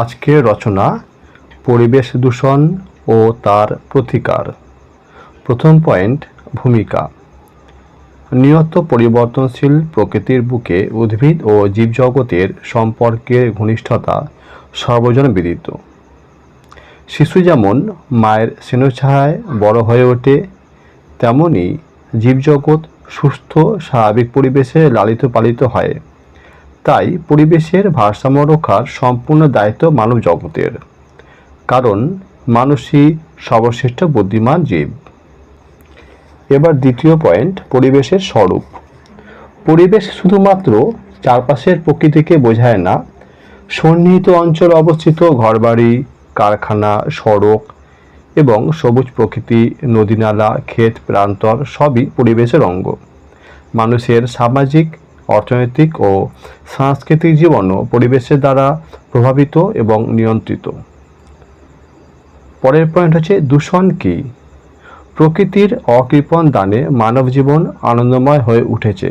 আজকের রচনা, পরিবেশ দূষণ ও তার প্রতিকার। প্রথম পয়েন্ট, ভূমিকা। নিয়ত পরিবর্তনশীল প্রকৃতির বুকে উদ্ভিদ ও জীবজগতের সম্পর্কের ঘনিষ্ঠতা সর্বজন বিদিত শিশু যেমন মায়ের স্নেহছায়ায় বড় হয়ে ওঠে, তেমনি জীবজগৎ সুস্থ, স্বাভাবিক পরিবেশে লালিত পালিত হয়। তাই পরিবেশের ভারসাম্য রক্ষার সম্পূর্ণ দায়িত্ব মানব জগতের। কারণ মানুষই সর্বশ্রেষ্ঠ বুদ্ধিমান জীব। এবার দ্বিতীয় পয়েন্ট, পরিবেশের স্বরূপ। পরিবেশ শুধুমাত্র চারপাশের প্রকৃতিকে বোঝায় না, সন্নিহিত অঞ্চলে অবস্থিত ঘরবাড়ি, কারখানা, সড়ক এবং সবুজ প্রকৃতি, নদীনালা, ক্ষেত, প্রান্তর সবই পরিবেশের অঙ্গ। মানুষের সামাজিক অর্থনৈতিক ও সাংস্কৃতিক জীবনও পরিবেশের দ্বারা প্রভাবিত এবং নিয়ন্ত্রিত। পরের পয়েন্ট হচ্ছে দূষণ কী? প্রকৃতির অকৃপণ দানে মানব জীবন আনন্দময় হয়ে উঠেছে।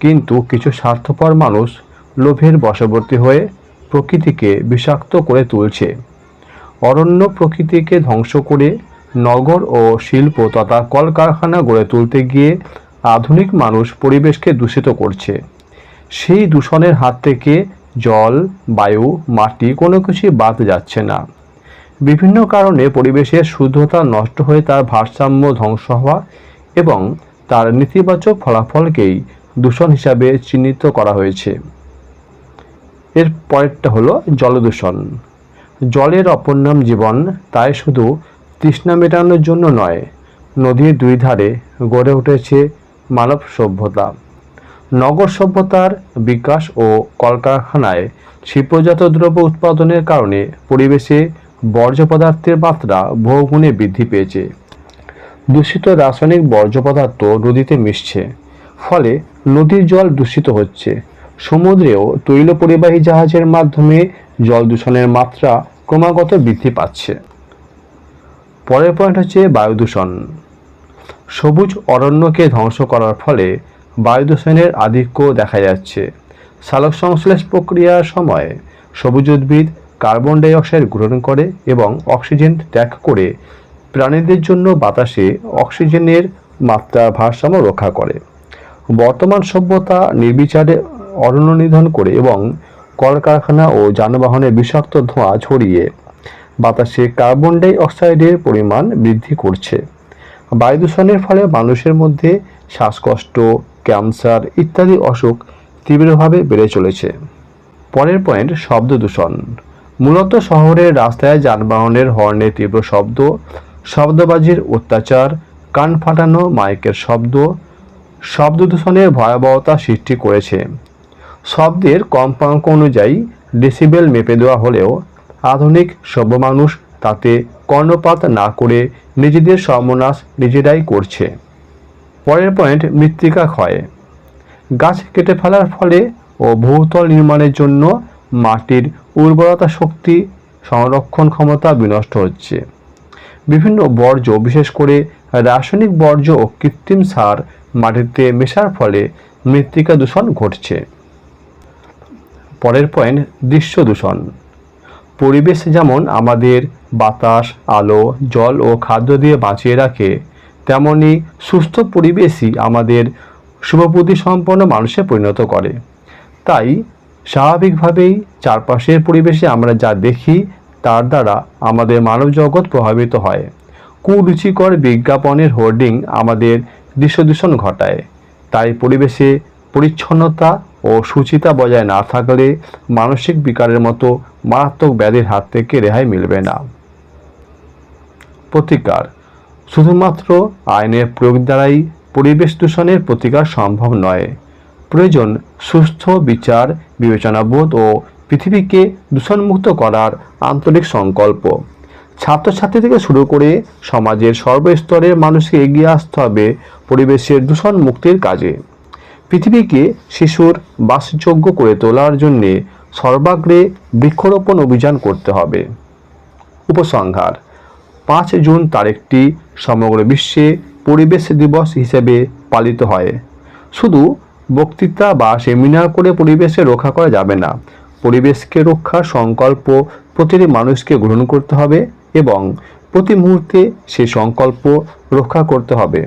কিন্তু কিছু স্বার্থপর মানুষ লোভের বশবর্তী হয়ে প্রকৃতিকে বিষাক্ত করে তুলছে। অরণ্য প্রকৃতিকে ধ্বংস করে নগর ও শিল্প তথা কলকারখানা গড়ে তুলতে গিয়ে আধুনিক মানুষ পরিবেশকে দূষিত করছে। সেই দূষণের হাত থেকে জল, বায়ু, মাটি কোনো কিছুই বাদ যাচ্ছে না। বিভিন্ন কারণে পরিবেশের শুদ্ধতা নষ্ট হয়ে তার ভারসাম্য ধ্বংস হওয়া এবং তার নেতিবাচক ফলাফলকেই দূষণ হিসাবে চিহ্নিত করা হয়েছে। এর পরেরটা হলো জলদূষণ জলের অপর নাম জীবন, তাই শুধু তৃষ্ণা মেটানোর জন্য নয়, নদীর দুই ধারে গড়ে উঠেছে মানব সভ্যতা। নগর সভ্যতার বিকাশ ও কলকারখানায় শিল্পজাত দ্রব্য উৎপাদনের কারণে পরিবেশে বর্জ্য পদার্থের মাত্রা বহুগুণে বৃদ্ধি পেয়েছে। দূষিত রাসায়নিক বর্জ্য পদার্থ নদীতে মিশছে, ফলে নদীর জল দূষিত হচ্ছে। সমুদ্রেও তৈল পরিবাহী জাহাজের মাধ্যমে জল দূষণের মাত্রা ক্রমাগত বৃদ্ধি পাচ্ছে। পরের পয়েন্ট হচ্ছে বায়ু দূষণ সবুজ অরণ্যকে ধ্বংস করার ফলে বায়ু দূষণের আধিক্য দেখা যাচ্ছে। সালোক সংশ্লেষ প্রক্রিয়ার সময় সবুজ উদ্ভিদ কার্বন ডাই অক্সাইড গ্রহণ করে এবং অক্সিজেন ত্যাগ করে প্রাণীদের জন্য বাতাসে অক্সিজেনের মাত্রা ভারসাম্য রক্ষা করে। বর্তমান সভ্যতা নির্বিচারে অরণ্য নিধন করে এবং কলকারখানা ও যানবাহনের বিষাক্ত ধোঁয়া ছড়িয়ে বাতাসে কার্বন ডাই অক্সাইডের পরিমাণ বৃদ্ধি করছে। বায়ু দূষণের ফলে মানুষের মধ্যে শ্বাসকষ্ট, ক্যান্সার ইত্যাদি অসুখ তীব্রভাবে বেড়ে চলেছে। পরের পয়েন্ট, শব্দ দূষণ। মূলত শহরের রাস্তায় যানবাহনের হর্নের তীব্র শব্দ, শব্দবাজির অত্যাচার, কান ফাটানো মাইকের শব্দ শব্দ দূষণের ভয়াবহতা সৃষ্টি করেছে। শব্দের কম্পাঙ্ক অনুযায়ী ডেসিবেল মেপে দেওয়া হলেও আধুনিক সভ্য মানুষ তাতে কর্ণপাত না করে নিজেদের সর্বনাশ নিজেরাই করছে। পরের পয়েন্ট মৃত্তিকা ক্ষয়। গাছ কেটে ফেলার ফলে ও বহুতল নির্মাণের জন্য মাটির উর্বরতা শক্তি সংরক্ষণ ক্ষমতা বিনষ্ট হচ্ছে। বিভিন্ন বর্জ্য, বিশেষ করে রাসায়নিক বর্জ্য ও কৃত্রিম সার মাটিতে মেশার ফলে মৃত্তিকা দূষণ ঘটছে। পরের পয়েন্ট দৃশ্য দূষণ। পরিবেশ যেমন আমাদের বাতাস, আলো, জল ও খাদ্য দিয়ে বাঁচিয়ে রাখে, তেমনি সুস্থ পরিবেশই আমাদের শুভবুদ্ধি সম্পন্ন মানুষে পরিণত করে। তাই স্বাভাবিকভাবেই চারপাশের পরিবেশে আমরা যা দেখি, তার দ্বারা আমাদের মানব জগৎ প্রভাবিত হয়। কুরুচিকর বিজ্ঞাপনের হোর্ডিং আমাদের দৃশ্যদূষণ ঘটায়। তাই পরিবেশে পরিচ্ছন্নতা ও সুচিতা বজায় না থাকলে মানসিক বিকারের মতো মারাত্মক ব্যাধির হাত থেকে রেহাই মিলবে না। প্রতিকার। শুধুমাত্র আইনের প্রয়োগ দ্বারাই পরিবেশ দূষণের প্রতিকার সম্ভব নয়। প্রয়োজন সুস্থ বিচার, বিবেচনাবোধ ও পৃথিবীকে দূষণমুক্ত করার আন্তরিক সংকল্প। ছাত্রছাত্রী থেকে শুরু করে সমাজের সর্বস্তরের মানুষকে এগিয়ে আসতে হবে পরিবেশের দূষণ মুক্তির কাজে। পৃথিবীকে শিশুর বাসযোগ্য করে তোলার জন্যে সর্বাগ্রে বৃক্ষরোপণ অভিযান করতে হবে। উপসংহার, পাঁচ জুন তারিখটি সমগ্র বিশ্বে পরিবেশ দিবস হিসেবে পালিত হয়। শুধু বক্তৃতা বা সেমিনার করে পরিবেশে রক্ষা করা যাবে না, পরিবেশকে রক্ষার সংকল্প প্রতিটি মানুষকে গ্রহণ করতে হবে এবং প্রতি মুহূর্তে সেই সংকল্প রক্ষা করতে হবে।